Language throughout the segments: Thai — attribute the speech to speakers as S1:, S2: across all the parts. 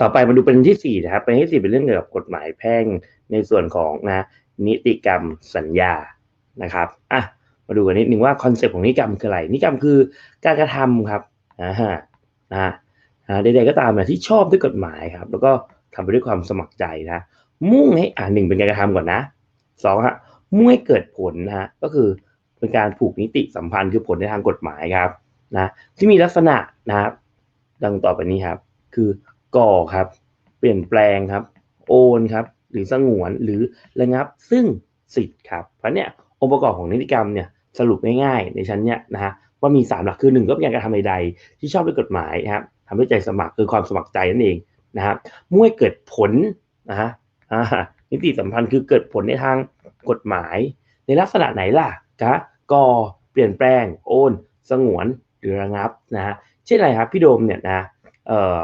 S1: ต่อไปมาดูประเด็นที่สี่นะครับประเด็นที่สี่เป็นเรื่องเกี่ยวกับกฎหมายแพ่งในส่วนของนะนิติกรรมสัญญานะครับอะมาดูกันนิดนึงว่าคอนเซปต์ของนิติกรรมคืออะไรนิติกรรมคือการกระทำครับอ่าฮะนะอ่าใดๆก็ตามนะที่ชอบด้วยกฎหมายครับ แล้วก็ทำไปด้วยความสมัครใจนะ มุ่งให้อ่าหนึ่งเป็นการกระทำก่อนนะสองฮะมุ่งให้เกิดผลนะฮะก็คือเป็นการผูกนิติสัมพันธ์คือผลในทางกฎหมายครับนะที่มีลักษณะนะครับดังต่อไปนี้ครับ คือ ก่อครับ เปลี่ยนแปลงครับ โอนครับ หรือสงวนหรือระงับซึ่งสิทธิ์ครับ เพราะเนี่ยองค์ประกอบของนิติกรรมเนี่ยสรุปง่ายๆในชั้นเนี้ยนะฮะว่ามีสามหลักคือหนึ่งก็เป็นการกระทำใดๆที่ชอบด้วยกฎหมายนะครับทำด้วยใจสมัครคือความสมัครใจนั่นเองนะครับมุ่งให้เกิดผลนะฮะนิติสัมพันธ์คือเกิดผลในทางกฎหมาย ในลักษณะไหนล่ะกะก่อเปลี่ยนแปลง โอน สงวนหรือระงับนะฮะเช่นอะไรครับพี่โดมเนี่ยนะเอ่อ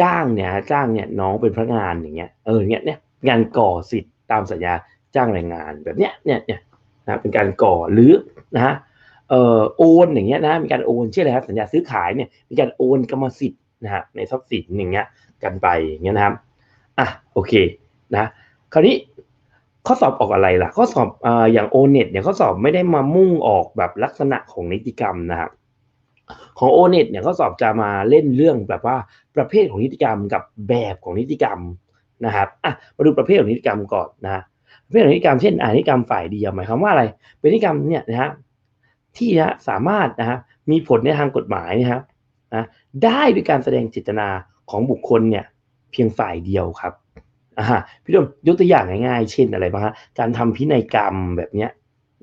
S1: จ้างเนี่ยจ้างเนี่ยน้องเป็นพนักงานอย่างเงี้ยเออเนี่ยเนี่ยงานก่อสิทธิ์ตามสัญญาจ้างแรงงานแบบเนี้ยเนี่ยเนี่ยนะเป็นการก่อหรือนะฮะเอ่อโอนอย่างเงี้ยนะมีการโอนเช่นอะไรครับสัญญาซื้อขายเนี่ยมีการโอนกรรมสิทธิ์นะฮะในทรัพย์สินอย่างเงี้ยกันไปอย่างเงี้ยนะครับอะโอเคนะคราวนี้ข้อสอบออกอะไรล่ะข้อสอบอ่าอย่างโอเน็ตเนี่ยข้อสอบไม่ได้มามุ่งออกแบบลักษณะของนิติกรรมนะครับ ของโอเน็ตเนี่ยเข้อสอบจะมาเล่นเรื่องแบบว่าประเภทของนิติกรรมกับแบบของนิติกรรมนะครับอะมาดูประเภทของนิติกรรมก่อนนะประเภทของนิติกรรมเช่นอ่านิติกรรมฝ่ายเดียวหมายความว่าอะไร เป็นนิติกรรมเนี่ยนะฮะที่นะสามารถนะฮะมีผลในทางกฎหมายนะครับนะได้ด้วยการแสดงเจตนาของบุคคลเนี่ยเพียงฝ่ายเดียวครับอ่าพี่ดมยกตัวอย่างง่ายๆ เช่นอะไรบ้างฮะการทำพินัยกรรมแบบเนี้ย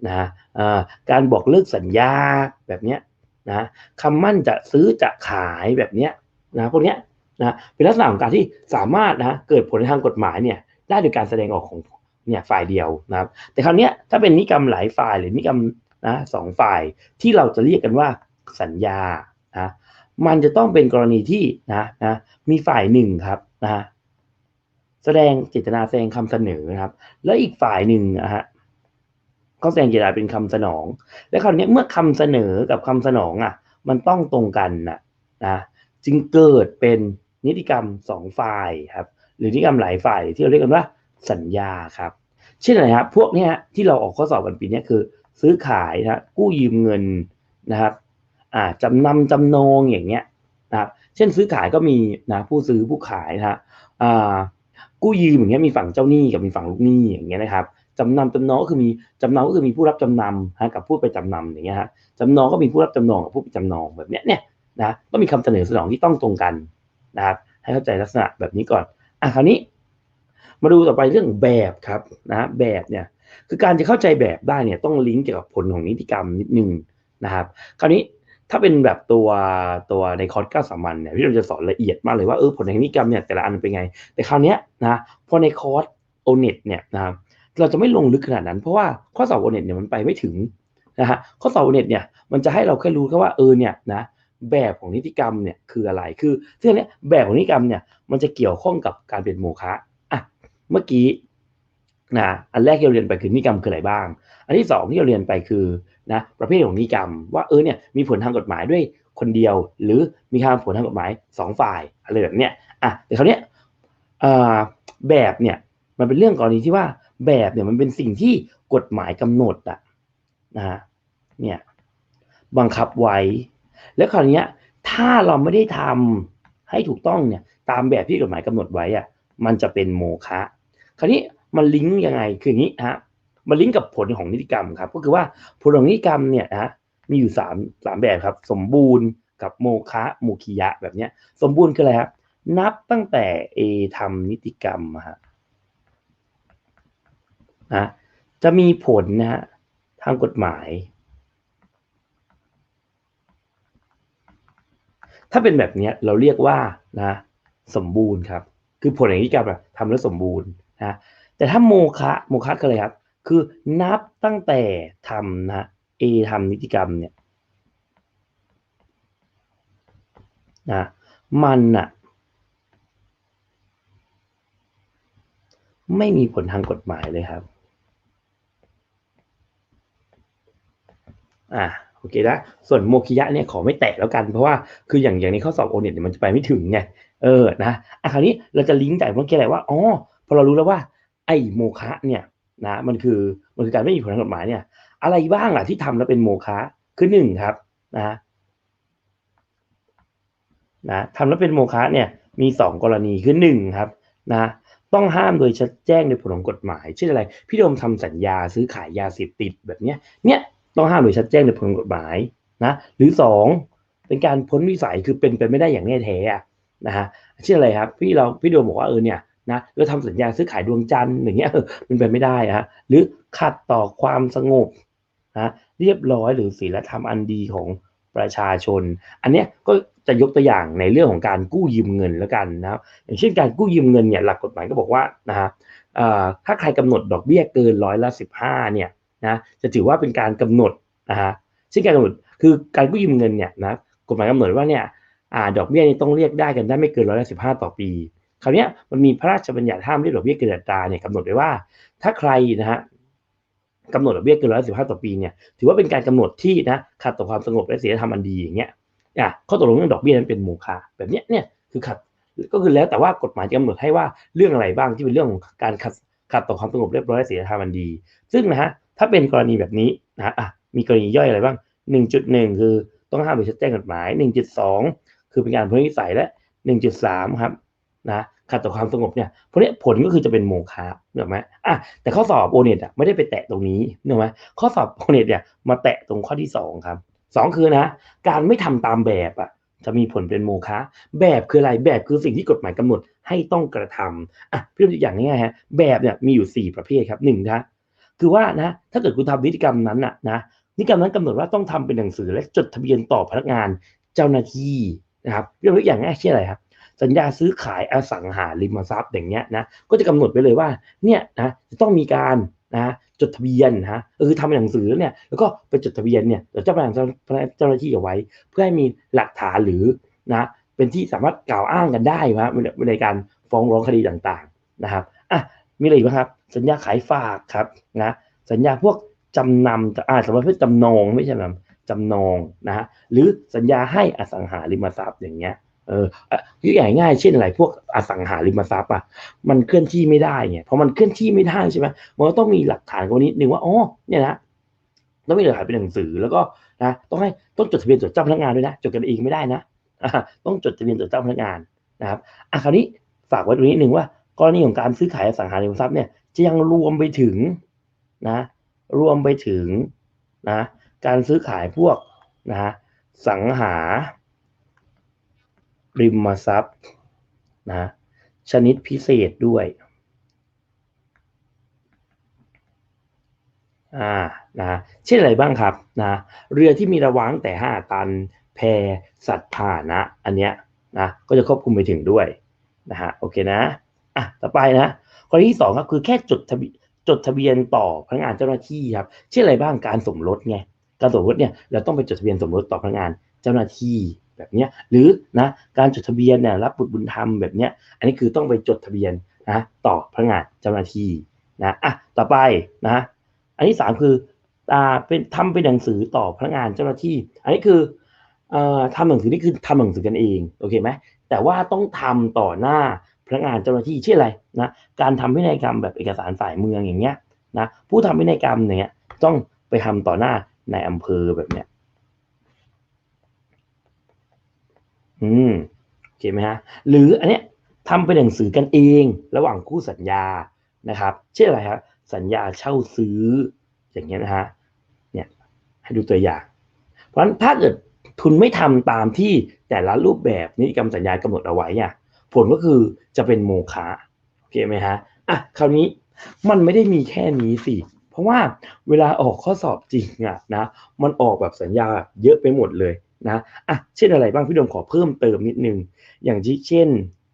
S1: นะอ่าการบอกเลิกสัญญาแบบเนี้ย นะคำมั่นจะซื้อจะขายแบบเนี้ยนะพวกเนี้ยนะเป็นลักษณะของการที่สามารถนะเกิดผลในทางกฎหมายเนี่ยได้โดยการแสดงออกของเนี่ยฝ่ายเดียวนะครับแต่คราวนี้ถ้าเป็นนิกรรมหลายฝ่ายหรือนิกรรมนะสองฝ่ายที่เราจะเรียกกันว่าสัญญานะมันจะต้องเป็นกรณีที่นะนะมีฝ่ายหนึ่งครับนะแสดงเจตนาแสดงคำเสนอนะครับ แล้วอีกฝ่ายหนึ่งนะฮะ ก็แสดงเจตนาเป็นคำสนอง และคราวนี้เมื่อคำเสนอกับคำสนองอะ มันต้องตรงกันนะนะจึงเกิดเป็นนิติกรรมสองฝ่ายครับ หรือนิติกรรมหลายฝ่ายที่เราเรียกกันว่าสัญญาครับ เช่นอะไรครับพวกนี้ที่เราออกข้อสอบกันปีนี้คือ ซื้อขายนะกู้ยืมเงินนะครับอ่าจำนำจำนองอย่างเงี้ยนะครับเช่นซื้อขายก็มีนะผู้ซื้อผู้ขายนะฮะอ่ากู้ยืมอย่างเงี้ยมีฝั่งเจ้าหนี้กับมีฝั่งลูกหนี้อย่างเงี้ยนะครับ จำนำจำนองก็คือมีจำนำก็คือมีผู้รับจำนำฮะกับผู้ไปจำนำอย่างเงี้ยฮะจำนองก็มีผู้รับจำนองกับผู้ไปจำนองแบบเนี้ยเนี่ยนะก็มีคำเสนอสนองที่ต้องตรงกันนะครับให้เข้าใจลักษณะแบบนี้ก่อนอะคราวนี้ มาดูต่อไปเรื่องแบบครับนะแบบเนี่ยคือการจะเข้าใจแบบได้เนี่ยต้องลิงก์เกี่ยวกับผลของนิติกรรมนิดนึงนะครับ คราวนี้ถ้าเป็นแบบตัวตัวในคอร์สเก้าสามัญเนี่ยพี่เราจะสอนละเอียดมากเลยว่าเออผลแห่งนิติกรรมเนี่ยแต่ละอันเป็นไง แต่คราวเนี้ยนะพอในคอร์สโอเน็ตเนี่ยนะครับ เราจะไม่ลงลึกขนาดนั้น เพราะว่าข้อสอบโอเน็ตเนี่ยมันไปไม่ถึงนะฮะข้อสอบโอเน็ตเนี่ยมันจะให้เราแค่รู้แค่ว่าเออเนี่ยนะแบบของนิติกรรมเนี่ยคืออะไรคือซึ่งเนี้ยแบบของนิติกรรมเนี่ยมันจะเกี่ยวข้องกับการเป็นโมฆะอะเมื่อกี้นะอันแรกที่เราเรียนไปคือนิกรรมคืออะไรบ้าง อันที่สองที่เราเรียนไปคือนะประเภทของนิกรรม ว่าเออเนี่ยมีผลทางกฎหมายด้วยคนเดียว หรือมีการผลทางกฎหมายสองฝ่ายอะไรแบบเนี้ยอะแต่คราวเนี้ยแบบเนี่ยมันเป็นเรื่องกรณีที่ว่า แบบเนี่ยมันเป็นสิ่งที่กฎหมายกำหนดอะนะฮะเนี่ยบังคับไว้ แล้วคราวนี้ถ้าเราไม่ได้ทำให้ถูกต้องเนี่ยตามแบบที่กฎหมายกำหนดไว้อะมันจะเป็นโมฆะคราวนี้มันลิงก์ยังไงคืออย่างนี้ฮะมันลิงก์กับผลของนิติกรรมครับ ก็คือว่าผลของนิติกรรมเนี่ยนะมีอยู่สามสามแบบครับ สมบูรณ์กับโมฆะโมคิยะแบบเนี้ย สมบูรณ์คืออะไรครับนับตั้งแต่เอทำนิติกรรมฮะ นะจะมีผลนะฮะทางกฎหมาย ถ้าเป็นแบบนี้เราเรียกว่านะสมบูรณ์ครับ คือผลแห่งนิติกรรมทำแล้วสมบูรณ์นะแต่ถ้าโมคะโมคะคืออะไรครับ คือนับตั้งแต่ทำนะเอทำนิติกรรมเนี่ยนะมันอะไม่มีผลทางกฎหมายเลยครับ อ่าโอเคนะส่วนโมคิยะเนี่ยขอไม่แตะแล้วกันเพราะว่าคืออย่างอย่างในข้อสอบโอเน็ตเนี่ยมันจะไปไม่ถึงไงเออนะอะคราวนี้เราจะลิงก์จากเมื่อกี้แหละว่าอ๋อพอเรารู้แล้วว่าไอ้โมคะเนี่ยนะมันคือมันคือการไม่มีผลทางกฎหมายเนี่ย อะไรบ้างอะที่ทำแล้วเป็นโมคะคือหนึ่งครับนะนะทำแล้วเป็นโมคะเนี่ยมีสองกรณีคือหนึ่งครับนะต้องห้ามโดยชัดแจ้งในผลของกฎหมายเช่นอะไร พี่โดมทำสัญญาซื้อขายยาเสพติดแบบเนี้ยเนี่ย ต้องห้ามโดยชัดแจ้งในผลกฎหมายนะหรือสองเป็นการพ้นวิสัยคือเป็นไปไม่ได้อย่างแน่แท้นะฮะเช่นอะไรครับพี่เราพี่โดมบอกว่าเออเนี่ยนะเราทำสัญญาซื้อขายดวงจันทร์อย่างเงี้ยมันไปไม่ได้อะหรือขัดต่อความสงบนะเรียบร้อยหรือศีลธรรมอันดีของประชาชน อันเนี้ยก็จะยกตัวอย่างในเรื่องของการกู้ยืมเงินแล้วกันนะครับอย่างเช่นการกู้ยืมเงินเนี่ยหลักกฎหมายก็บอกว่านะฮะถ้าใครกำหนดดอกเบี้ยเกินร้อยละสิบห้าเนี่ย นะจะถือว่าเป็นการกำหนดนะฮะเช่นการกำหนดคือการกู้ยืมเงินเนี่ยนะกฎหมายกำหนดว่าเนี่ยดอกเบี้ยนี่ต้องเรียกได้กันได้ไม่เกินร้อยละสิบห้าต่อปีคราวนี้มันมีพระราชบัญญัติห้ามเรียกดอกเบี้ยเกินอัตราเนี่ยกำหนดไว้ว่า ถ้าใครนะฮะกำหนดดอกเบี้ยเกินร้อยสิบห้าต่อปีเนี่ยถือว่าเป็นการกำหนดที่นะขัดต่อความสงบและศีลธรรมอันดีอย่างเงี้ยอะข้อตกลงเรื่องดอกเบี้ยนั้นเป็นโมฆะแบบเนี้ยเนี่ยคือขัดก็คือแล้วแต่ว่ากฎหมายจะกำหนดให้ว่าเรื่องอะไรบ้างที่เป็นเรื่องของการขัดขัดต่อความสงบเรียบร้อยและศีลธรรมอันดี ซึ่งนะฮะ ถ้าเป็นกรณีแบบนี้นะอะมีกรณีย่อยอะไรบ้าง 1.1 คือต้องห้ามโดยชัดแจ้งกฎหมาย 1.2 คือเป็นการพ้นวิสัยและ 1.3 ครับนะขัดต่อความสงบเนี่ยเพราะนี้ผลก็คือจะเป็นโมฆะเห็นไหมอะแต่ข้อสอบโอเน็ตอะไม่ได้ไปแตะตรงนี้เห็นไหมข้อสอบโอเน็ตเนี่ยมาแตะตรงข้อที่ 2 ครับสองคือนะ การไม่ทำตามแบบอะจะมีผลเป็นโมฆะแบบคืออะไรแบบคือสิ่งที่กฎหมายกำหนดให้ต้องกระทำอะเพื่อตัวอย่างง่ายๆฮะแบบเนี่ยมีอยู่ 4 ประเภทครับหนึ่งนะ คือว่านะถ้าเกิดคุณทำนิติกรรมนั้นน่ะนะนิติกรรมนั้นกำหนดว่าต้องทำเป็นหนังสือและจดทะเบียนต่อพนักงานเจ้าหน้าที่นะครับเรื่องตัวอย่างง่ายเช่นอะไรครับสัญญาซื้อขายอสังหาริมทรัพย์อย่างเงี้ยนะก็จะกำหนดไปเลยว่าเนี่ยนะจะต้องมีการนะจดทะเบียนนะคือทำเป็นหนังสือเนี่ยแล้วก็ไปจดทะเบียนเนี่ยเจ้าพนักงานเจ้าหน้าที่เอาไว้ เพื่อให้มีหลักฐานหรือนะเป็นที่สามารถกล่าวอ้างกันได้นะในการฟ้องร้องคดีต่างๆนะครับอะ มีอะไรอีกไหมครับ สัญญาขายฝากครับนะสัญญาพวกจำนำอ่าสมมติเป็นจำนองไม่ใช่จำนำจำนองนะฮะหรือสัญญาให้อสังหาริมทรัพย์อย่างเงี้ยเออคืออย่างง่ายเช่นอะไรพวกอสังหาริมทรัพย์อะมันเคลื่อนที่ไม่ได้ไงพอมันเคลื่อนที่ไม่ได้ใช่ไหมมันก็ต้องมีหลักฐานกันนิดนึงว่าอ๋อเนี่ยนะต้องมีหลักฐานเป็นหนังสือแล้วก็นะต้องให้ต้องจดทะเบียนจดเจ้าพนักงานด้วยนะจดกันเองไม่ได้นะต้องจดทะเบียนจดเจ้าพนักงานนะครับอะคราวนี้ฝากไว้ตรงนี้หนึ่งว่า กรณีของการซื้อขายอสังหาริมทรัพย์เนี่ยจะยังรวมไปถึงนะรวมไปถึงนะการซื้อขายพวกนะสังหาริมทรัพย์นะชนิดพิเศษด้วยอ่านะเช่นอะไรบ้างครับนะเรือที่มีระวางแต่ 5 ตัน แพสัตว์ผ่านะ อันเนี้ยนะก็จะครอบคลุมไปถึงด้วยนะฮะโอเคนะ อะต่อไปนะข้อที่สองก็คือแค่จดทะเบียนจดทะเบียนต่อพนักงานเจ้าหน้าที่ครับเช่นอะไรบ้างการสมรสไงการสมรสเนี่ยเราต้องไปจดทะเบียนสมรสต่อพนักงานเจ้าหน้าที่แบบนี้หรือนะการจดทะเบียนเนี่ยรับบุตรบุญธรรมแบบเนี้ยอันนี้คือต้องไปจดทะเบียนนะต่อพนักงานเจ้าหน้าที่นะอะต่อไปนะอันที่สามคืออ่าเป็นทำเป็นหนังสือต่อพนักงานเจ้าหน้าที่ อันนี้คืออ่อทำหนังสือนี่คือทำหนังสือกันเองโอเคไหมแต่ว่าต้องทำต่อหน้า พนักงานเจ้าหน้าที่เช่นอะไรนะการทำพินัยกรรมแบบเอกสารฝ่ายเมืองอย่างเงี้ยนะผู้ทำพินัยกรรมเนี่ยต้องไปทำต่อหน้าในอำเภอแบบเนี้ยอืมโอเคไหมฮะหรืออันเนี้ยทำเป็นหนังสือกันเองระหว่างคู่สัญญานะครับเช่นอะไรครับสัญญาเช่าซื้ออย่างเงี้ยนะฮะเนี่ยให้ดูตัวอย่าง เพราะฉะนั้นถ้าเกิดทุนไม่ทำตามที่แต่ละรูปแบบนิติกรรมสัญญากำหนดเอาไว้เนี่ย ผลก็คือจะเป็นโมฆะโอเคไหมฮะอะคราวนี้มันไม่ได้มีแค่นี้สิ เพราะว่าเวลาออกข้อสอบจริงอะนะมันออกแบบสัญญาเยอะไปหมดเลยนะอะเช่นอะไรบ้างพี่ดมขอเพิ่มเติมนิดนึง อย่างที่เช่น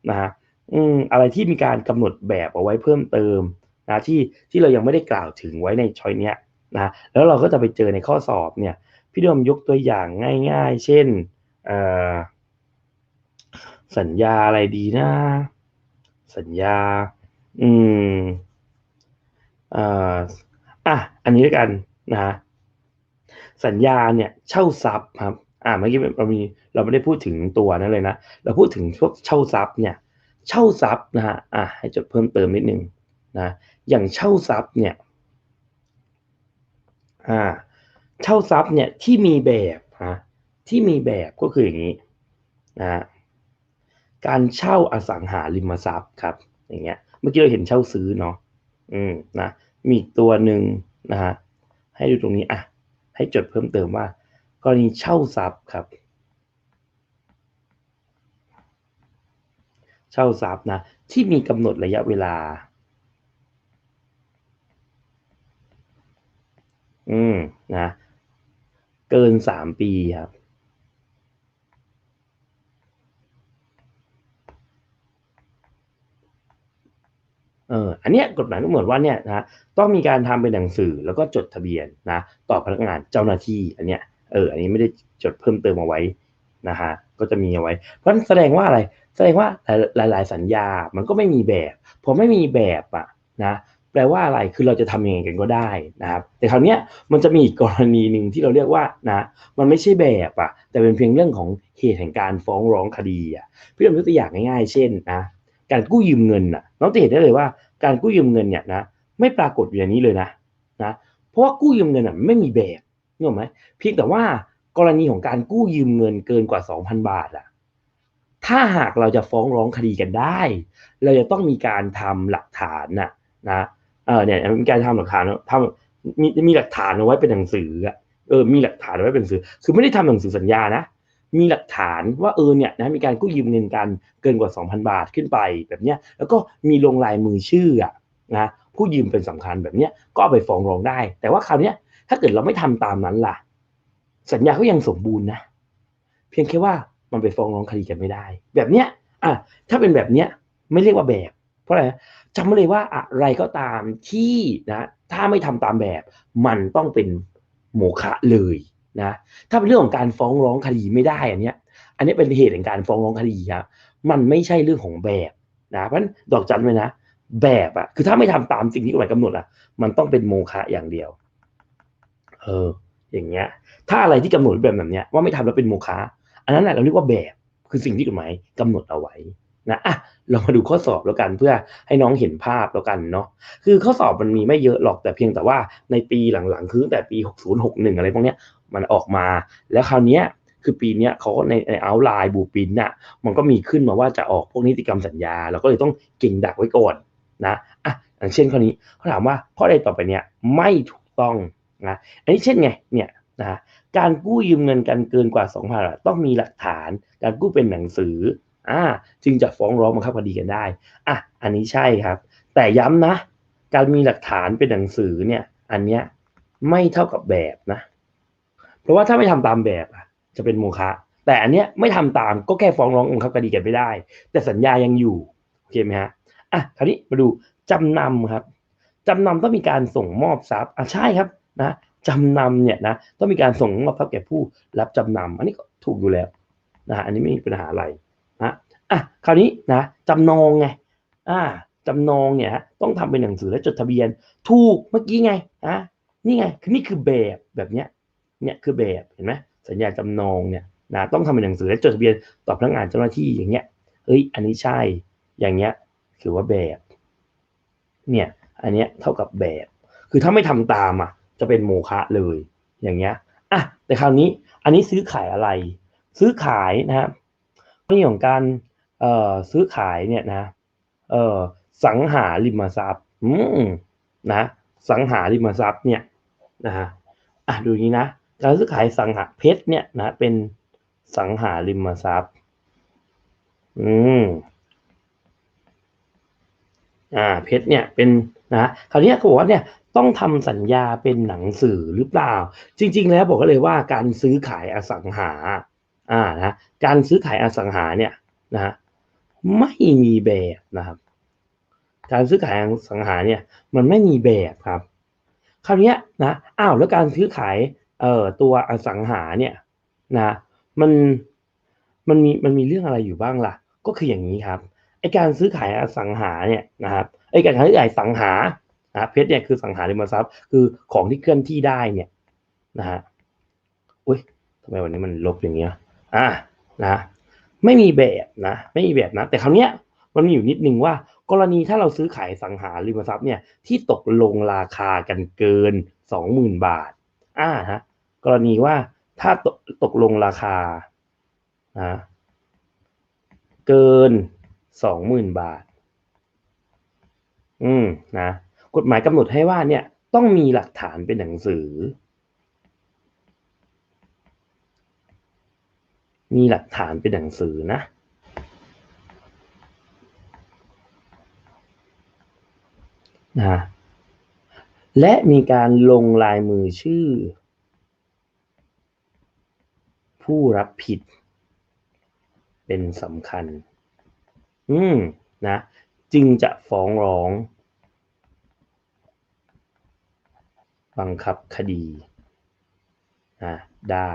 S1: นะอืมอะไรที่มีการกำหนดแบบเอาไว้เพิ่มเติมนะที่ที่เรายังไม่ได้กล่าวถึงไว้ในช้อยเนี้ยนะแล้วเราก็จะไปเจอในข้อสอบเนี่ยพี่ดมยกตัวอย่างง่าย ๆ เช่นเอ่อ สัญญาอะไรดีนะ สัญญา อืมอ่าอะอันนี้แล้วกันนะ สัญญาเนี่ย เช่าทรัพย์ครับ อ่าเมื่อกี้เรามีเราไม่ได้พูดถึงตัวนั้นเลยนะเราพูดถึงพวกเช่าทรัพย์เนี่ย เช่าทรัพย์นะฮะอ่าให้จดเพิ่มเติมนิดนึงนะอย่างเช่าทรัพย์เนี่ยอ่าเช่าทรัพย์เนี่ยที่มีแบบฮะที่มีแบบก็คืออย่างนี้นะ การเช่าอสังหาริมทรัพย์ครับ อย่างเงี้ย เมื่อกี้เราเห็นเช่าซื้อเนาะ อืมนะ มีตัวหนึ่งนะฮะ ให้ดูตรงนี้อะ ให้จดเพิ่มเติมว่า กรณีเช่าทรัพย์ครับ เช่าทรัพย์นะ ที่มีกำหนดระยะเวลา อืมนะ เกินสามปีครับ เอออันเนี้ยกฎหมายกำหนดว่าเนี่ยนะต้องมีการทำเป็นหนังสือแล้วก็จดทะเบียนนะต่อพนักงานเจ้าหน้าที่อันเนี้ยเอออันนี้ไม่ได้จดเพิ่มเติมเอาไว้นะฮะก็จะมีเอาไว้ เพราะแสดงว่าอะไรแสดงว่าหลาย ๆ สัญญามันก็ไม่มีแบบพอไม่มีแบบอะนะแปลว่าอะไรคือเราจะทำยังไงกันก็ได้นะครับแต่คราวเนี้ยมันจะมีอีกกรณีหนึ่งที่เราเรียกว่านะมันไม่ใช่แบบอะแต่เป็นเพียงเรื่องของเหตุแห่งการฟ้องร้องคดีอะพี่ยกตัวอย่างง่าย ๆ เช่นนะ การกู้ยืมเงินน่ะน้องจะเห็นได้เลยว่าการกู้ยืมเงินเนี่ยนะไม่ปรากฏอยู่ในนี้เลยนะนะเพราะว่ากู้ยืมเงินอะไม่มีแบบนึกออกไหมเพียงแต่ว่ากรณีของการกู้ยืมเงินเกินกว่า 2,000 บาทอะถ้าหากเราจะฟ้องร้องคดีกันได้ เราจะต้องมีการทำหลักฐานน่ะนะเออเนี่ยมีการทำหลักฐานทำมีมีหลักฐานเอาไว้เป็นหนังสืออะเออมีหลักฐานเอาไว้เป็นหนังสือ คือไม่ได้ทำหนังสือสัญญานะ มีหลักฐานว่าเออเนี่ยนะมีการกู้ยืมเงินกันเกินกว่า 2,000 บาทขึ้นไปแบบเนี้ยแล้วก็มีลงลายมือชื่ออะนะผู้ยืมเป็นสำคัญแบบเนี้ยก็ไปฟ้องร้องได้ แต่ว่าคราวเนี้ยถ้าเกิดเราไม่ทำตามนั้นล่ะ สัญญาก็ยังสมบูรณ์นะ เพียงแค่ว่ามันไปฟ้องร้องคดีกันไม่ได้ แบบเนี้ยอะถ้าเป็นแบบเนี้ยไม่เรียกว่าแบบ เพราะอะไรจำไว้เลยว่าอะไรก็ตามที่นะถ้าไม่ทำตามแบบ มันต้องเป็นโมฆะเลย นะถ้าเป็นเรื่องของการฟ้องร้องคดีไม่ได้อันเนี้ยอันนี้เป็นเหตุแห่งการฟ้องร้องคดีครับมันไม่ใช่เรื่องของแบบนะเพราะฉะนั้นดอกจันไว้นะ แบบอะคือถ้าไม่ทำตามสิ่งที่กฎหมายกำหนดอะมันต้องเป็นโมฆะอย่างเดียว เออ อย่างเงี้ย ถ้าอะไรที่กำหนดแบบแบบเนี้ยว่าไม่ทำแล้วเป็นโมฆะอันนั้นแหละเราเรียกว่าแบบคือสิ่งที่กฎหมายกำหนดเอาไว้นะอะเรามาดูข้อสอบแล้วกันเพื่อให้น้องเห็นภาพแล้วกันเนาะคือข้อสอบมันมีไม่เยอะหรอกแต่เพียงแต่ว่าในปีหลังๆ คือแต่ปี 60 61 อะไรพวกเนี้ย มันออกมา แล้วคราวนี้คือปีนี้เขาในในเอาไลน์บูปินน่ะมันก็มีขึ้นมาว่าจะออกพวกนิติกรรมสัญญา เราก็เลยต้องเก่งดักไว้ก่อนนะอะอย่างเช่นข้อนี้เขาถามว่าข้อใดต่อไปเนี้ยไม่ถูกต้องนะอันนี้เช่นไงเนี่ยนะการกู้ยืมเงินกันเกินกว่า2 0 0 0บาทต้องมีหลักฐาน การกู้เป็นหนังสืออ่าจึงจะฟ้องร้องบังคับคดีกันได้อะอันนี้ใช่ครับ แต่ย้ำนะ การมีหลักฐานเป็นหนังสือเนี่ยอันเนี้ยไม่เท่ากับแบบนะ เพราะว่าถ้าไม่ทำตามแบบอะจะเป็นโมฆะแต่อันเนี้ยไม่ทำตามก็แค่ฟ้องร้องบังคับคดีกันไม่ได้ แต่สัญญายังอยู่โอเคไหมฮะอะคราวนี้มาดูจำนำครับจำนำต้องมีการส่งมอบทรัพย์อะใช่ครับนะจำนำเนี่ยนะต้องมีการส่งมอบทรัพย์แก่ผู้รับจำนำอันนี้ก็ถูกอยู่แล้วนะอันนี้ไม่มีปัญหาอะไรนะอะคราวนี้นะจำนองไงอ่าจำนองเนี่ยต้องทำเป็นหนังสือและจดทะเบียน ถูกเมื่อกี้ไงอะนี่ไงคือนี่คือแบบแบบเนี้ย เนี่ยคือแบบเห็นไหมสัญญาจำนองเนี่ยนะต้องทำเป็นหนังสือและจดทะเบียนต่อพนักงานเจ้าหน้าที่อย่างเงี้ยเฮ้ยอันนี้ใช่อย่างเงี้ยถือว่าแบบเนี่ยอันเนี้ยเท่ากับแบบ คือถ้าไม่ทำตามอะจะเป็นโมฆะเลย อย่างเงี้ยอะแต่คราวนี้อันนี้ซื้อขายอะไร ซื้อขายนะครับเรื่องของการเอ่อซื้อขายเนี่ยนะเอ่อสังหาริมทรัพย์อืมนะสังหาริมทรัพย์เนี่ยนะฮะอะดูนี้นะ การซื้อขายสังหาเพชรเนี่ยนะเป็นสังหาริมทรัพย์ อืม อ่า เพชรเนี่ยเป็นนะคราวนี้เขาบอกว่าเนี่ยต้องทำสัญญาเป็นหนังสือหรือเปล่า จริง ๆ แล้วบอกเลยว่าการซื้อขายอสังหา อ่านะการซื้อขายอสังหาเนี่ยนะฮะไม่มีแบบนะครับ การซื้อขายอสังหาเนี่ย มันไม่มีแบบครับ คราวนี้นะอ้าวแล้วการซื้อขาย เอ่อตัวอสังหาเนี่ยนะมันมันมีมันมีเรื่องอะไรอยู่บ้างล่ะ ก็คืออย่างนี้ครับไอการซื้อขายอสังหาเนี่ยนะครับไอการซื้อขายสังหานะเพชรเนี่ยคือสังหาริมทรัพย์ คือของที่เคลื่อนที่ได้เนี่ยนะฮะอุ้ยทำไมวันนี้มันลบอย่างเงี้ยอะนะไม่มีแบบนะไม่มีแบบนะ แต่คราวเนี้ยมันมีอยู่นิดนึงว่า กรณีถ้าเราซื้อขายสังหาริมทรัพย์เนี่ยที่ตกลงราคากันเกินสองหมื่นบาท อ่าฮะกรณีว่าถ้าตกตกลงราคานะเกินสองหมื่นบาท อืมนะกฎหมายกำหนดให้ว่าเนี่ยต้องมีหลักฐานเป็นหนังสือ มีหลักฐานเป็นหนังสือนะนะ และมีการลงลายมือชื่อ ผู้รับผิด เป็นสำคัญ อืมนะ จึงจะฟ้องร้อง บังคับคดีนะได้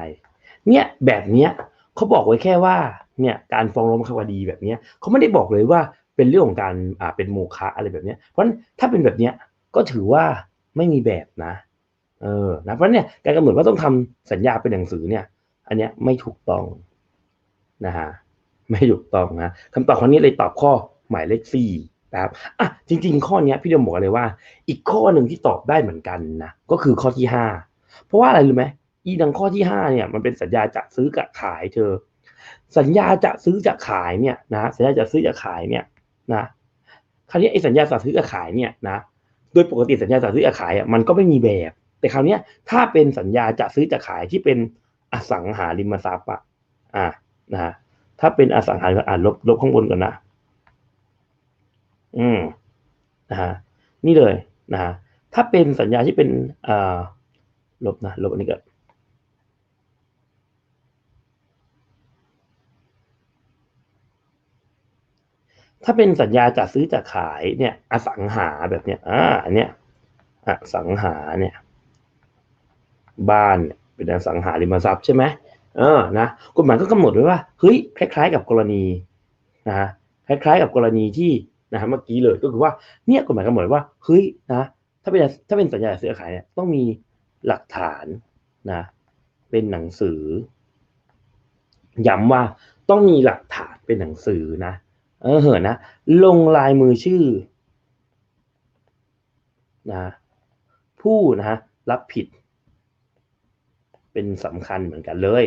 S1: เนี่ยแบบเนี้ยเขาบอกไว้แค่ว่าเนี่ยการฟ้องร้องบังคับคดีแบบเนี้ยเขาไม่ได้บอกเลยว่าเป็นเรื่องของการอ่าเป็นโมฆะอะไรแบบเนี้ยเพราะฉะนั้นถ้าเป็นแบบเนี้ยก็ถือว่า ไม่มีแบบนะ เออนะเพราะเนี่ยการกำหนดว่าต้องทำสัญญาเป็นหนังสือเนี่ย อันเนี้ยไม่ถูกต้องนะฮะไม่ถูกต้องนะคำตอบข้อนี้เลยตอบข้อหมายเลขสี่นะครับอะจริง ๆ ข้อเนี้ยพี่เดมบอกเลยว่า อีกข้อหนึ่งที่ตอบได้เหมือนกันนะก็คือข้อที่ห้าเพราะว่าอะไรรู้ไหมอีดังข้อที่ห้าเนี่ยมันเป็นสัญญาจะซื้อกับขายเธอ สัญญาจะซื้อจะขายเนี่ยนะสัญญาจะซื้อจะขายเนี่ยนะคราวนี้ไอ้สัญญาจะซื้อจะขายเนี่ยนะ โดยปกติสัญญาจะซื้อจะขายอะมันก็ไม่มีแบบ แต่คราวนี้ถ้าเป็นสัญญาจะซื้อจะขายที่เป็นอสังหาริมทรัพย์อะอ่านะถ้าเป็นอสังหาริมทรัพย์อ่าลบลบข้างบนก่อนนะอืมนะฮะนี่เลยนะฮะถ้าเป็นสัญญาที่เป็นอ่าลบนะลบอันนี้ก่อน ถ้าเป็นสัญญาจัดซื้อจัดขายเนี่ย อสังหาแบบเนี้ยอ่าเนี้ยอสังหาเนี่ย บ้านเนเป็นอสังหาริมทรัพย์ใช่ไหมเออนะกฎหมายก็กำหนดไว้ว่าเฮ้ยคล้าย ๆ กับกรณีนะฮะคล้าย ๆ กับกรณีที่นะฮะเมื่อกี้เลยก็คือว่าเนี่ยกฎหมายกำหนดว่าเฮ้ยนะถ้าเป็นถ้าเป็นสัญญาซื้อขายเนี่ยต้องมีหลักฐานนะเป็นหนังสือย้ำว่าต้องมีหลักฐานเป็นหนังสือนะ เออเหอะนะ ลงลายมือชื่อนะผู้นะฮะรับผิด เป็นสำคัญเหมือนกันเลย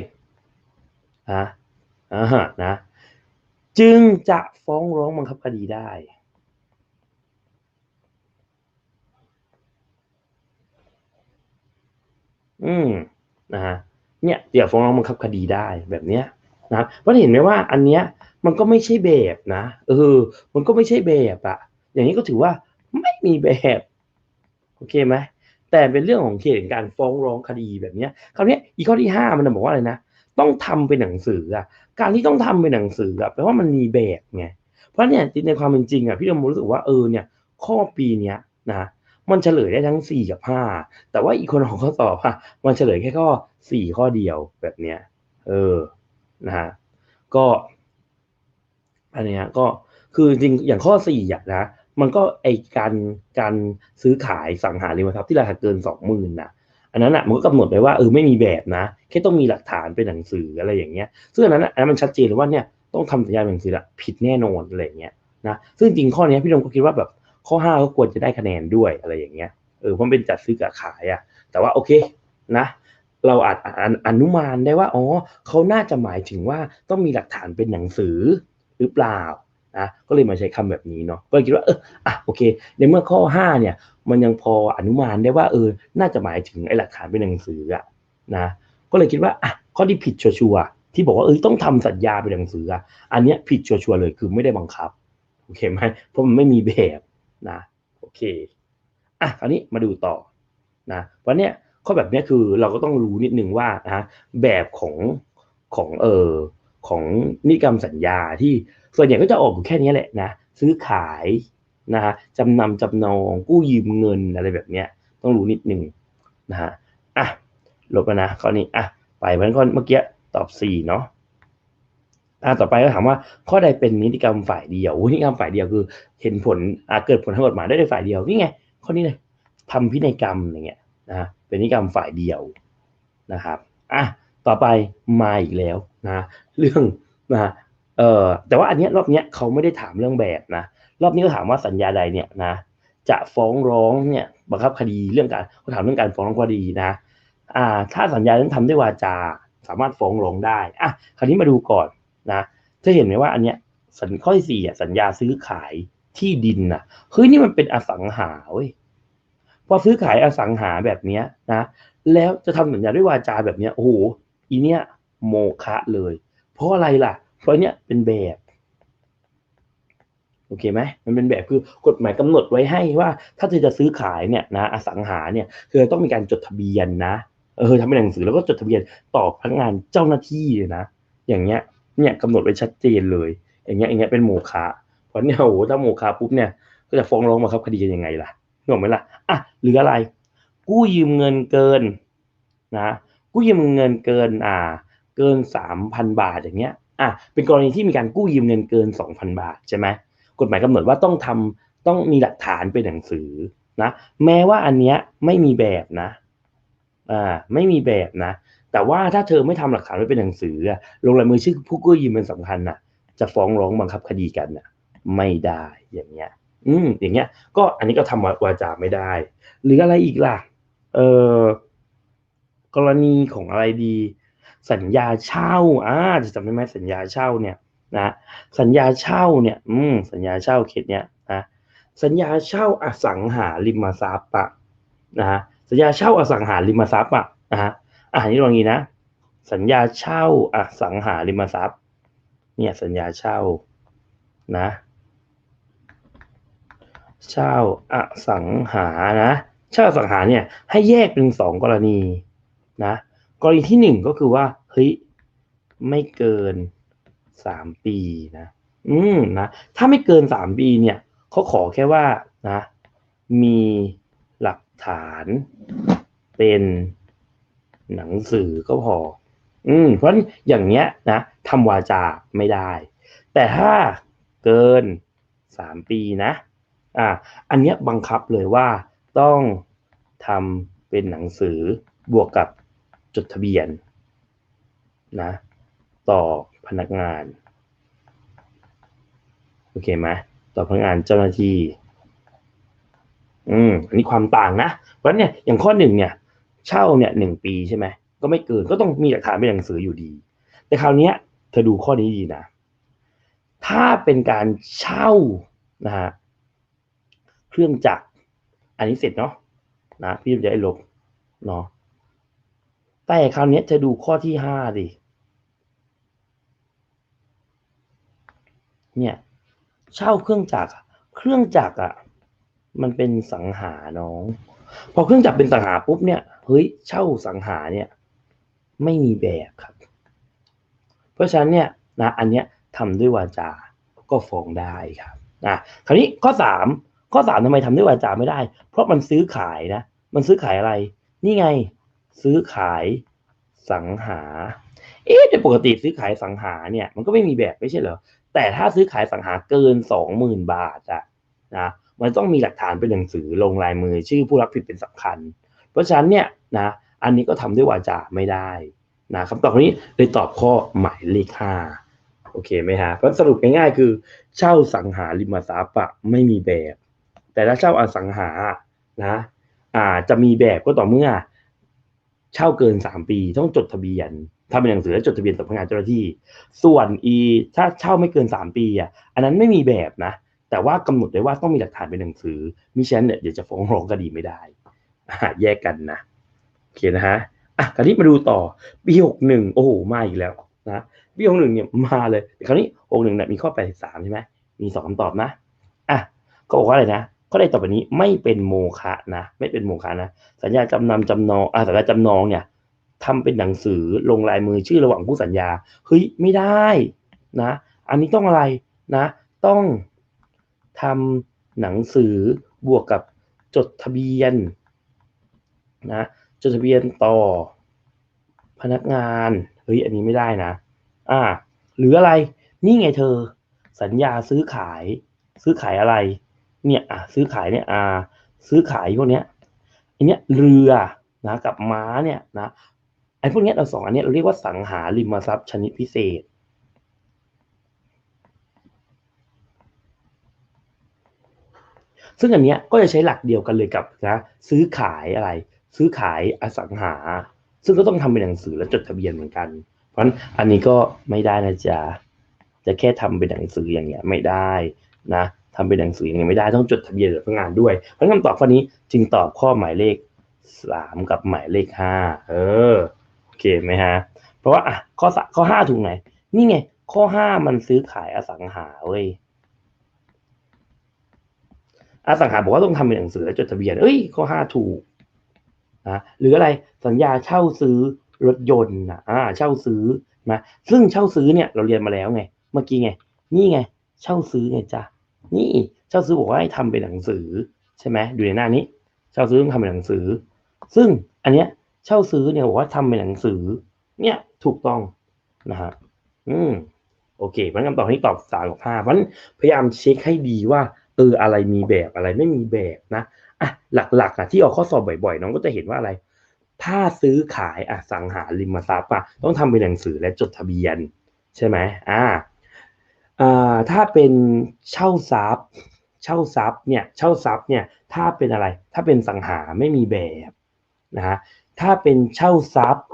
S1: นะอ่านะ จึงจะฟ้องร้องบังคับคดีได้อืมนะฮะเนี่ยเดี๋ยวฟ้องร้องบังคับคดีได้แบบเนี้ย นะเพราะเห็นไหมว่าอันเนี้ยมันก็ไม่ใช่แบบนะเออ มันก็ไม่ใช่แบบอะอย่างนี้ก็ถือว่าไม่มีแบบโอเคไหมแต่เป็นเรื่องของเขตการฟ้องร้องคดีแบบเนี้ยคราวนี้อีกข้อที่ห้ามันบอกว่าอะไรนะต้องทำเป็นหนังสืออะการที่ต้องทำเป็นหนังสืออะแปลว่ามันมีแบบไงเพราะเนี่ยในความเป็นจริงอะพี่ดมรู้สึกว่าเออเนี่ยข้อปีเนี้ยนะมันเฉลยได้ทั้งสี่กับห้าแต่ว่าอีกคนของข้อสอบอะมันเฉลยแค่ข้อสี่ข้อเดียวแบบเนี้ยเออ นะฮะก็อันเนี้ยก็คือจริงอย่างข้อสี่อะนะมันก็ไอการการซื้อขายสังหาริมทรัพย์ที่ราคาเกินสองหมื่นนะอันนั้นอะมันก็กำหนดไว้ว่าเออไม่มีแบบนะแค่ต้องมีหลักฐานเป็นหนังสืออะไรอย่างเงี้ย ซึ่งอันนั้นอันนั้นมันชัดเจนเลยว่าเนี่ยต้องทำสัญญาเป็นหนังสือละผิดแน่นอนอะไรอย่างเงี้ยนะซึ่งจริงข้อนี้พี่ดมก็คิดว่าแบบข้อห้าก็ควรจะได้คะแนนด้วยอะไรอย่างเงี้ยเออเพราะเป็นจัดซื้อกับขายอะแต่ว่าโอเคนะ เราอาจอนุมานได้ว่าอ๋อเขาน่าจะหมายถึงว่าต้องมีหลักฐานเป็นหนังสือหรือเปล่านะก็เลยมาใช้คำแบบนี้เนาะก็เลยคิดว่าเอออะโอเค ในเมื่อข้อห้าเนี่ย มันยังพออนุมานได้ว่าเออน่าจะหมายถึงไอ้หลักฐานเป็นหนังสืออะนะก็เลยคิดว่าอะข้อที่ผิดชัวร์ๆที่บอกว่าเออต้องทำสัญญาเป็นหนังสืออะอันเนี้ยผิดชัวร์ๆเลยคือไม่ได้บังคับโอเคไหมเพราะมันไม่มีแบบนะโอเคอะคราวนี้มาดูต่อนะวันเนี้ย ข้อแบบนี้คือเราก็ต้องรู้นิดนึงว่านะแบบของของเออของนิกรรมสัญญาที่ส่วนใหญ่ก็จะออกอยู่แค่นี้แหละนะซื้อขายนะฮะจำนำจำนองกู้ยืมเงินอะไรแบบเนี้ยต้องรู้นิดนึงนะฮะอะลบแล้วนะข้อนี้อะไปเพราะนั้นข้อเมื่อกี้ตอบสี่เนาะอะต่อไปก็ถามว่าข้อใดเป็นนิติกรรมฝ่ายเดียวนิติกรรมฝ่ายเดียวคือ เห็นผลอะเกิดผลทางกฎหมายได้ในฝ่ายเดียวนี่ไงข้อนี้เลยทำพินัยกรรมอย่างเงี้ย นะเป็นนิกรรมฝ่ายเดียวนะครับอะต่อไปมาอีกแล้วนะเรื่องนะเอ่อแต่ว่าอันนี้รอบเนี้ยเขาไม่ได้ถามเรื่องแบบนะรอบนี้ก็ถามว่าสัญญาใดเนี่ยนะจะฟ้องร้องเนี่ยบังคับคดีเรื่องการเขาถามเรื่องการฟ้องร้องคดีนะอ่าถ้าสัญญานั้นทำด้วยวาจาสามารถฟ้องร้องได้อะคราวนี้มาดูก่อนนะจะเห็นไหมว่าอันเนี้ยสัญข้อที่สี่อะสัญญาซื้อขายที่ดินน่ะเฮ้ยนี่มันเป็นอสังหาเว้ย อซื้อขายอสังหาแบบเนี้ยนะ แล้วจะทำสัญญาด้วยวาจาแบบเนี้ยโอ้โหอีเนี้ยโมฆะเลย เพราะอะไรล่ะ เพราะเนี้ยเป็นแบบโอเคไหมมันเป็นแบบคือกฎหมายกำหนดไว้ให้ว่า ถ้าเธอจะซื้อขายเนี่ยนะอสังหาเนี่ยเธอต้องมีการจดทะเบียนนะเออทำเป็นหนังสือแล้วก็จดทะเบียนต่อพนักงานเจ้าหน้าที่นะอย่างเงี้ยเนี่ยกำหนดไว้ชัดเจนเลย อย่างเงี้ยอย่างเงี้ยเป็นโมฆะเพราะเนี่ยโอ้โหถ้าโมฆะปุ๊บเนี่ยก็จะฟ้องร้องมาครับคดีกันยังไงล่ะ นึกออกไหมล่ะอะหรืออะไร กู้ยืมเงินเกินนะกู้ยืมเงินเกินอ่า เกินสามพันบาทอย่างเงี้ยอะเป็นกรณีที่มีการกู้ยืมเงินเกินสองพันบาทใช่ไหมกฎหมายกำหนดว่าต้องทำต้องมีหลักฐานเป็นหนังสือนะแม้ว่าอันเนี้ยไม่มีแบบนะอ่าไม่มีแบบนะ แต่ว่าถ้าเธอไม่ทำหลักฐานไว้เป็นหนังสือลงลายมือชื่อผู้กู้ยืมเป็นสำคัญน่ะ จะฟ้องร้องบังคับคดีกันน่ะ ไม่ได้อย่างเงี้ย อืมอย่างเงี้ย ก็อันนี้ก็ทำวาจาไม่ได้ หรืออะไรอีกล่ะ เออกรณีของอะไรดี สัญญาเช่าอ่าจะจำได้ไหมสัญญาเช่าเนี่ยนะสัญญาเช่าเนี่ย อืมสัญญาเช่าเคสเนี่ยนะสัญญาเช่าอสังหาริมทรัพย์อะนะฮะสัญญาเช่าอสังหาริมทรัพย์อะนะฮะอ่านี่ลองนี้นะ สัญญาเช่าอสังหาริมทรัพย์ เนี่ยสัญญาเช่านะ เช่าอสังหานะเช่าอสังหาเนี่ยให้แยกเป็นสองกรณีนะกรณีที่หนึ่งก็คือว่าเฮ้ยไม่เกินสามปีนะ อืมนะถ้าไม่เกินสามปีเนี่ยเขาขอแค่ว่านะมีหลักฐานเป็นหนังสือก็พอ อืมเพราะอย่างเนี้ยนะทำวาจาไม่ได้ แต่ถ้าเกินสามปีนะ อ่าอันเนี้ยบังคับเลยว่าต้องทำเป็นหนังสือบวกกับจดทะเบียนนะต่อพนักงานโอเคไหมต่อพนักงานเจ้าหน้าที่อืมอันนี้ความต่างนะเพราะเนี่ยอย่างข้อหนึ่งเนี่ย เช่าเนี่ยหนึ่งปีใช่ไหมก็ไม่เกินก็ต้องมีหลักฐานเป็นหนังสืออยู่ดี แต่คราวนี้เธอดูข้อนี้ดีนะ ถ้าเป็นการเช่านะฮะ เครื่องจักร อันนี้เสร็จเนาะนะพี่จะได้ลบเนาะแต่คราวนี้เธอดูข้อที่ห้าดิเนี่ยเช่าเครื่องจักรเครื่องจักรอะมันเป็นสังหาน้อง พอเครื่องจักรเป็นสังหาปุ๊บเนี่ยเฮ้ยเช่าสังหาเนี่ย ไม่มีแบบครับ เพราะฉะนั้นเนี่ยนะอันเนี้ยทำด้วยวาจาก็ฟ้องได้ครับนะคราวนี้ข้อสาม ข้อสามทำไมทำด้วยวาจาไม่ได้ เพราะมันซื้อขายนะ มันซื้อขายอะไร นี่ไง ซื้อขายสังหา เอ๊ะแต่ปกติซื้อขายสังหาเนี่ย มันก็ไม่มีแบบไม่ใช่เหรอ แต่ถ้าซื้อขายสังหาเกินสองหมื่นบาทอะนะมันต้องมีหลักฐานเป็นหนังสือลงลายมือชื่อผู้รับผิดเป็นสำคัญ เพราะฉะนั้นเนี่ยนะอันนี้ก็ทำด้วยวาจาไม่ได้นะคำตอบนี้เลยตอบข้อหมายเลขห้าโอเคไหมฮะเพราะสรุปง่ายๆคือ เช่าสังหาริมทรัพย์อะไม่มีแบบ แต่ถ้าเช่าอสังหานะอ่าจะมีแบบก็ต่อเมื่อ เช่าเกินสามปีต้องจดทะเบียนถ้าเป็นหนังสือแล้วจดทะเบียนต่อพนักงานเจ้าหน้าที่ ส่วนอีถ้าเช่าไม่เกินสามปีอะอันนั้นไม่มีแบบนะ แต่ว่ากำหนดไว้ว่าต้องมีหลักฐานเป็นหนังสือมิฉะนั้นเนี่ยเดี๋ยวจะฟ้องร้องคดีไม่ได้แยกกันนะโอเคนะฮะอะคราวนี้มาดูต่อปีหกหนึ่งโอ้โหมาอีกแล้วนะปีหกหนึ่งเนี่ยมาเลยคราวนี้หกหนึ่งเนี่ยมีข้อแปดสิบสามใช่ไหมมีสองคำตอบนะอะก็บอกว่าอะไรนะ ข้อใดต่อไปนี้ไม่เป็นโมฆะนะไม่เป็นโมฆะนะ สัญญาจำนำจำนองอ่าสัญญาจำนองเนี่ยทำเป็นหนังสือลงลายมือชื่อระหว่างผู้สัญญาเฮ้ยไม่ได้นะ อันนี้ต้องอะไรนะ ต้องทำหนังสือบวกกับจดทะเบียนนะจดทะเบียนต่อพนักงานเฮ้ยอันนี้ไม่ได้นะ อ่า หรืออะไรนี่ไงเธอ สัญญาซื้อขาย ซื้อขายอะไร เนี่ยอะซื้อขายเนี่ยอ่าซื้อขายพวกเนี้ยอันเนี้ยเรือนะกับม้าเนี่ยนะไอ้พวกเนี้ยเราสองอันเนี้ยเราเรียกว่าสังหาริมทรัพย์ชนิดพิเศษซึ่งอันเนี้ยก็จะใช้หลักเดียวกันเลยกับนะซื้อขายอะไร ซื้อขายอสังหา ซึ่งก็ต้องทำเป็นหนังสือและจดทะเบียนเหมือนกัน เพราะฉะนั้นอันนี้ก็ไม่ได้นะจ๊ะจะแค่ทำเป็นหนังสืออย่างเงี้ยไม่ได้นะ ทำเป็นหนังสือย่างเงี้ยไม่ได้ต้องจดทะเบียนกับพนักงานด้วย เพราะคำตอบข้อนี้จึงตอบข้อหมายเลขสามกับหมายเลขห้าเออโอเคไหมฮะ เพราะว่าอะข้อสข้อห้าถูกไหนนี่ไง ข้อห้ามันซื้อขายอสังหาเว้ยอสังหาบอกว่าต้องทำเป็นหนังสือและจดทะเบียน เอ้ย ข้อห้าถูกนะหรืออะไรสัญญาเช่าซื้อรถยนต์นะอ่า เช่าซื้อนะซึ่งเช่าซื้อเนี่ย เราเรียนมาแล้วไง เมื่อกี้ไง นี่ไง เช่าซื้อไงจ้ะ นี่เช่าซื้อบอกว่าให้ทำเป็นหนังสือใช่ไหมอยู่ในหน้านี้ เช่าซื้อต้องทำเป็นหนังสือ ซึ่งอันเนี้ยเช่าซื้อเนี่ยบอกว่าทำเป็นหนังสือ เนี่ยถูกต้องนะฮะอืมโอเคมันคำตอบที่ตอบสามกับห้าเพราะฉะนั้นพยายามเช็คให้ดีว่าเอออะไรมีแบบอะไรไม่มีแบบนะอะหลักๆอะที่ออกข้อสอบบ่อยๆ น้องก็จะเห็นว่าอะไร ถ้าซื้อขายอะสังหาริมทรัพย์อะต้องทำเป็นหนังสือและจดทะเบียน ใช่ไหมอ่าอ่า ถ้าเป็นเช่าทรัพย์ เช่าทรัพย์เนี่ยเช่าทรัพย์เนี่ยถ้าเป็นอะไรถ้าเป็นสังหาไม่มีแบบนะฮะถ้าเป็นเช่าทรัพย์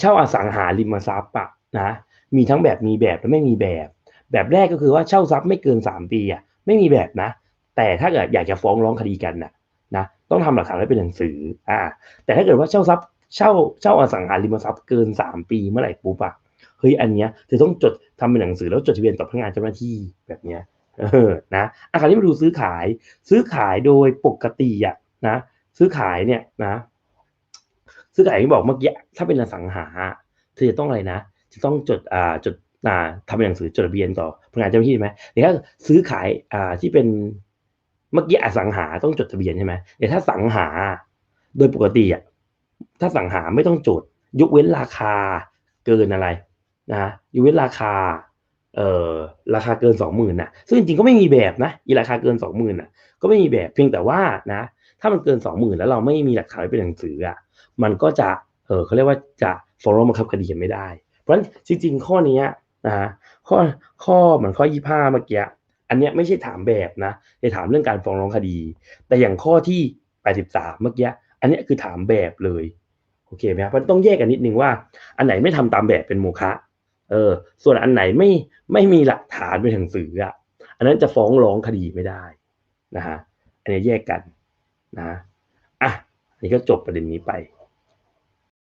S1: เช่าอสังหาริมทรัพย์อะนะมีทั้งแบบมีแบบและไม่มีแบบ แบบแรกก็คือว่าเช่าทรัพย์ไม่เกินสามปีอะไม่มีแบบนะ แต่ถ้าเกิดอยากจะฟ้องร้องคดีกันนะนะต้องทำหลักฐานไว้เป็นหนังสืออ่าแต่ถ้าเกิดว่าเช่าทรัพย์เช่าเช่าอสังหาริมทรัพย์เกินสามปีเมื่อไหร่ปุ๊บอะ เฮ้ยอันเนี้ยเธอต้องจดทำเป็นหนังสือแล้วจดทะเบียนต่อพนักงานเจ้าหน้าที่แบบเนี้ยเออนะอาคราวนี้มาดูซื้อขาย ซื้อขายโดยปกติอะนะ ซื้อขายเนี่ยนะ ซื้อขายที่บอกเมื่อกี้ถ้าเป็นอสังหา เธอจะต้องอะไรนะ จะต้องจดอ่าจดอ่าทำเป็นหนังสือจดทะเบียนต่อพนักงานเจ้าหน้าที่ไหมหรือถ้าซื้อขายอ่าที่เป็นเมื่อกี้อสังหาต้องจดทะเบียนใช่ไหมแต่ถ้าสังหาโดยปกติอะถ้าสังหาไม่ต้องจด ยกเว้นราคาเกินอะไร นะยกเว้นราคาเอ่อราคาเกินสองหมื่นนะซึ่งจริงๆก็ไม่มีแบบนะอีราคาเกินสองหมื่นนะก็ไม่มีแบบเพียงแต่ว่านะถ้ามันเกินสองหมื่นแล้วเราไม่มีหลักฐานเป็นหนังสืออะมันก็จะเออเขาเรียกว่าจะฟ้องร้องบังคับคดีไม่ได้ เพราะฉะนั้นจริง ๆ ข้อนี้นะข้อข้อเหมือนข้อยี่ห้าเมื่อกี้อันเนี้ยไม่ใช่ถามแบบนะแต่ถามเรื่องการฟ้องร้องคดี แต่อย่างข้อที่แปดสิบสามเมื่อกี้อันเนี้ยคือถามแบบเลยโอเคไหมครับเพราะต้องแยกกันนิดนึงว่าอันไหนไม่ทำตามแบบเป็นโมฆะ เออ ส่วนอันไหนไม่ไม่มีหลักฐานเป็นหนังสืออะ อันนั้นจะฟ้องร้องคดีไม่ได้นะฮะ อันนี้แยกกันนะ อะ อันนี้ก็จบประเด็นนี้ไป